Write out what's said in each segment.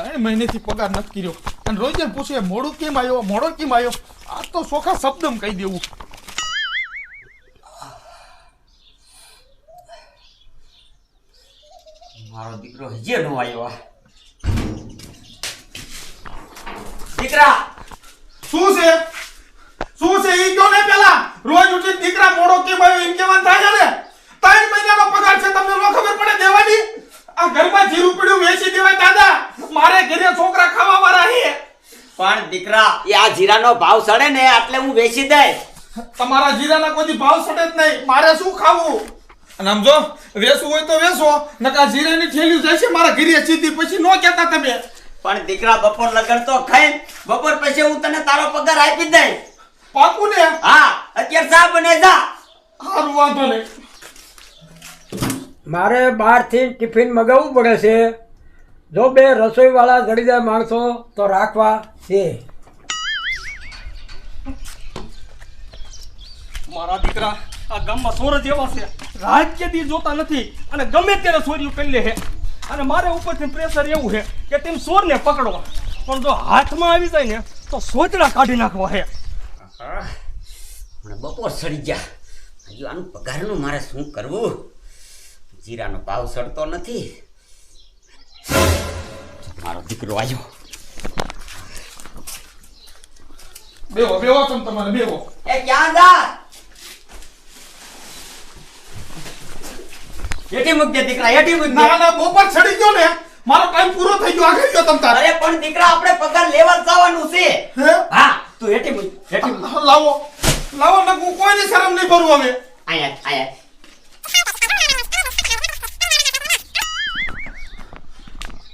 ત્રણ મહિનેથી પગાર નથી કર્યો. અને રોજે પૂછે મોડું કેમ આવ્યો મોડો કેમ આવ્યો આ તો સોખા શબ્દમ કહી દેવું. મારો દીકરો હજી નો આવ્યો દીકરા! શું છે? શું છે? ઈ કયો ને પેલા? રોજ ઉઠી દીકરા મોડો કેમ આવ્યો એમ કેવાનું થાય છે ને? ત્રણ મહિનાનો પગાર છે તમને ન ખબર પડે? દેવાની? આ ઘરમાં જીરું પડ્યું વેચી દેવાય દાદા. મારે ઘરે છોકરા ખાવા વાળા છે. પણ દીકરા એ આ જીરાનો ભાવ સડે ને એટલે હું વેચી દઈશ. તમારા જીરાના કોઈ ભાવ સડે જ નહીં. મારે શું ખાવું? અને સમજો જો વેસવું હોય તો વેસો નકા જીરાની થેલી જશે મારા ઘરે સીધી. પછી નો કહેતા તમે. પણ દીકરા બપોર લગન તો ખાઈ બપોર પછી હું તને તારો પગાર આપી દઈશ. પાકું ને? હા અત્યારે ચા બને જા. સારું વાંધો નહીં. મારે બહારથી ટિફિન મગાવવું પડે છે. જો બે રસોઈવાળા જડીદાર માણસો તો રાખવા છે. મારા દીકરા આ ગામમાં સોર જેવા છે. રાજ્યથી જોતા નથી અને ગમે ત્યારે ચોર્યું કરી લે છે. અને મારે ઉપરથી પ્રેશર એવું છે કે તેમ સોરને પકડવા. પણ જો હાથમાં આવી જાય ને તો સોચડા કાઢી નાખવા છે. હમણાં બપોર સડી ગયા. હજુ આનું પગારનું મારે શું કરવું? જીરાનો ભાવ સડતો નથી. મારો દીકરો આવ્યો. બેવો બેવો તમ તમારે બેવો એ ક્યાં જા? એટી મૂક દે દીકરા એટી મૂક ના ના બપોર ચડી ગયો ને. મારો ટાઈમ પૂરો થઈ ગયો આગળ ગયો તમ તાર. અરે પણ દીકરા આપણે પગાર લેવા જવાનું છે. હે? હા તું એટી મૂક એટી લાવો. લાવો ને કોઈની શરમ નહીં ભરવા હવે આયા આયા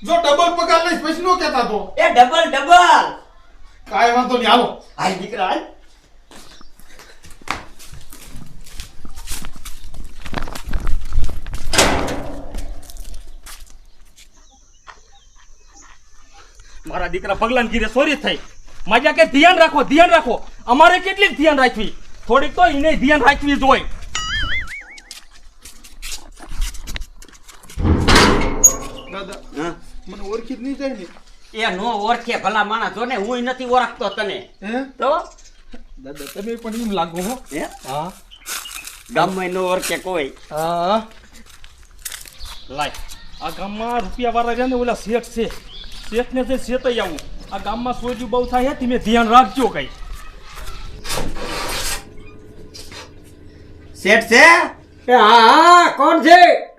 જો ડબલ પગાર લઈશ પછી નો કહેતા તો? એ ડબલ ડબલ કાંઈ વાંધો નહીં હાલો. હાલ દીકરા હાલ. મારા દીકરા પગલાન ગીરે સોરી થઈ. માજા કે ધ્યાન રાખો ધ્યાન રાખો. અમારે કેટલીક ધ્યાન રાખવી? થોડીક તો એને ધ્યાન રાખવી જોઈ દાદા હા? મને ઓળખી જ નહીં જાય ને. એ નો ઓળખે ભલા માણસ. જો ને હું નથી ઓળખતો તને. હે? તો? દાદા તમે પણ એમ લાગો હો. હે? હા. ગામમાં નો ઓળખે કોઈ. હા. લાય. આ ગામમાં રૂપિયા વાળા રહ્યા ને ઓલા શેઠ છે. શેઠને જે શેતાઈ આવું. આ ગામમાં સોજુ બહુ થાય છે તમે ધ્યાન રાખજો કઈ. શેઠ છે? એ હા હા કોણ છે?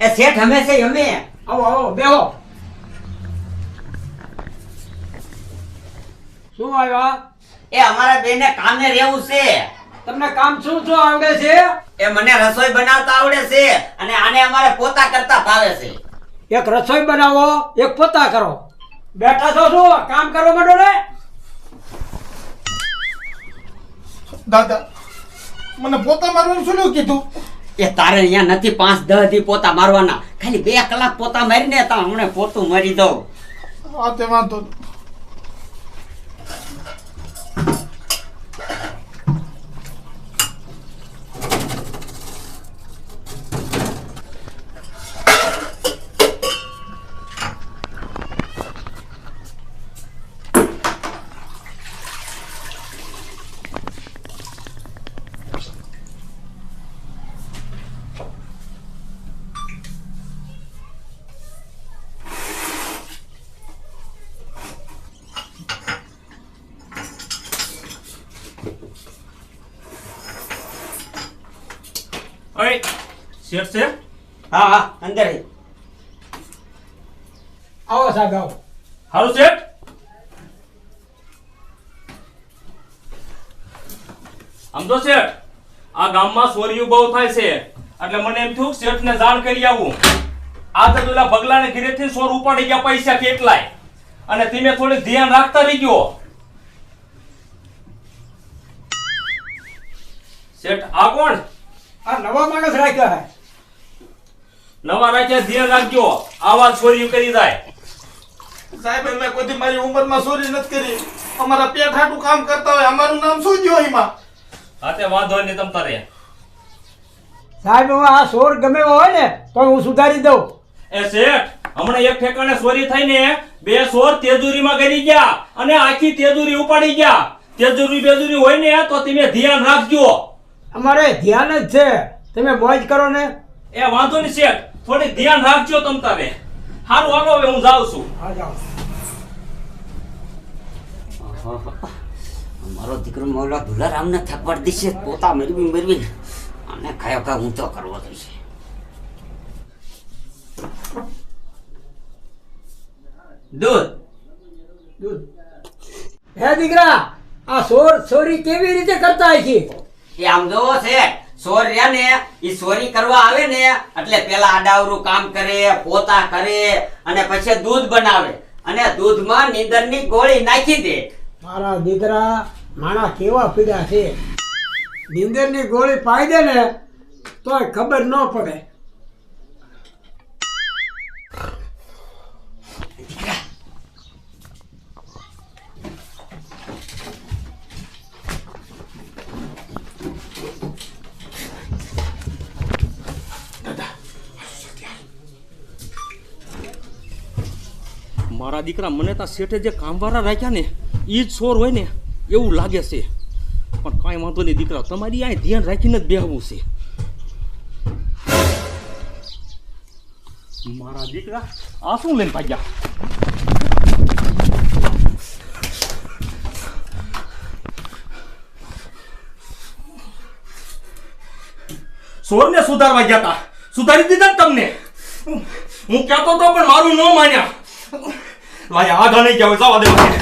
એ શેઠ અમે અમે. આવો આવો બેહો. શું આવ્યા? એ અમારા બેને કામે રહેવું છે. તમને કામ શું શું આવડે છે? એ મને રસોઈ બનાવતા આવડે છે અને આને અમારે પોતા કરતા ભાવે છે. એક રસોઈ બનાવો એક પોતા કરો. બેઠા છો શું? કામ કરવા માંડો ને? દાદા મને પોતા મારવાનું શું કીધું? એ તારે અહીંયા નથી પાંચ, દહથી પોતા મારવાના. ખાલી બે કલાક પોતા મારીને તો હમણાં પોતું મારી દઉં. વાંધો અરે શેઠ છે? હા હા અંદર. આવો સાહેબ આવો. હાલો શેઠ? આમ તો શેઠ આ ગામમાં ચોરીઓ બહુ થાય છે. એટલે મને એમ થયું શેઠને જાણ કરી આવું. આ તો પેલા ભગલાને ઘરેથી સોર ઉપાડી ગયા પૈસા કેટલાય. અને તમે થોડી ધ્યાન રાખતા રહી ગયો શેઠ આ કોણ? આ નવા માણસ રાખ્યા હે. નવા રાખ્યા ધ્યાન રાખજો. આવા ચોરીઓ કરી જાય. સાહેબ મેં કોઈથી મારી ઉંમરમાં ચોરી નથી કરી. અમારા પેટ હાટું કામ કરતા હોય અમારું નામ શું ગયો એમાં? હા વાંધો નહીં તમ તારે. સાહેબ હું આ સોર ગમે એવો હોય ને તો હું સુધારી દઉં. એ શેઠ હમણાં એક ઠેકાણે ચોરી થઈને બે ચોર તેજુરીમાં ગરી ગયા અને આખી તેજુરી ઉપાડી ગયા. તેજુરી બેજુરી હોય ને તો તમે ધ્યાન રાખજો. અમારે ધ્યાન જ છે. તમે મોજ કરો ને. એ વાંધો નહીં શેઠ. થોડી ધ્યાન રાખજો તમ તારે. હારું હાલો હવે હું જાઉં છું. હા જાઓ. મારો દીકરો મોલા ધુલારામને થકવાડ દીશે પોતા મેળવી મેળવી અને કયો હું ઊંચો કરવો જોઈશે. દૂધ. દૂધ. હે દીકરા આ સોર સોરી કેવી રીતે કરતા હોય છે એ આમ જોવો છે સોર ને એ સોરી કરવા આવે ને, એટલે પેલા આડાવરું કામ કરે, પોતા કરે, અને પછી દૂધ બનાવે. અને દૂધમાં નીંદરની ગોળી નાખી દે. મારા દીકરા, માણા કેવા પીડા છે? નીંદરની ગોળી પાઈ ને, તોય ખબર ન પડે. મારા દીકરા મને તા શેઠે જે કામવાળા રાખ્યા ને એ જ સોર હોય ને, એવું લાગે છે. પણ કાંઈ વાંધો નહીં દીકરા, તમારી આ ધ્યાન રાખીને જ બેહવું છે. મારા દીકરા, આ શું લઈને ભાગ્યા? સુધારવા ગયા તા. સુધારી દીધા તમને? હું કહેતો તો પણ મારું ન માન્યા. લાયા આગળ નહીં જાવ જવા દે મને.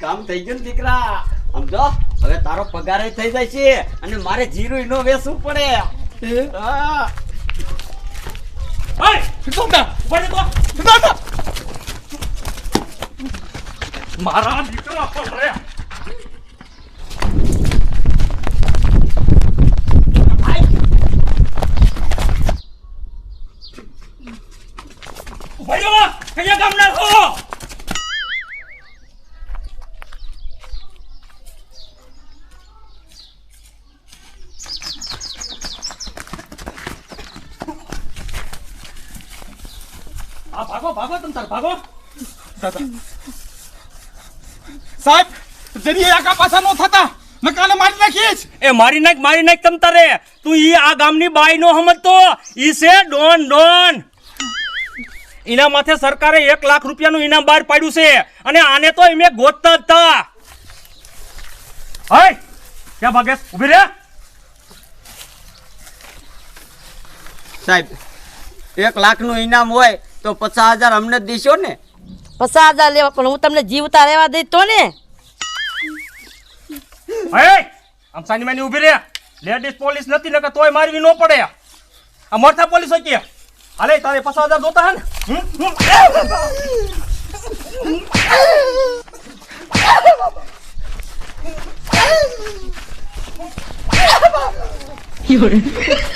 કામ થઈ ગયું દીકરા સમજો હવે તારો પગાર થઈ જાય છે અને મારે જીરું નો વેચવું પડે. હા. મારા દીકરા પર રે તાર, ભાગો. સાહેબ જરી આકા પાછા નો થતા નકાને મારી નાખીશ એ મારી નાખ મારી નાખ તમ તારે. તું ઈ આ ગામની બાઈ નો સમજતો. ઈ છે ડોન ડોન. એના માથે સરકારે એક લાખ રૂપિયાનું ઇનામ બહાર પાડ્યું છે. અને આને તો એમે ગોતતા જ તા. ક્યાં ભાગેશ ઊભી રે. સાહેબ એક લાખનું ઇનામ હોય તો પચાસ હજાર અમને જ દેશો ને. પચાસ હજાર લેવા પણ હું તમને જીવતા રહેવા દઈ તો ને. હે આમ સાની માની ઊભી રે. લેડીઝ પોલીસ નથી નકર તોય મારવી ન પડે. આ મરથા પોલીસ હોય કે? હાલે તારે પચાસ હજાર જોતા હે ને હમ? હમ?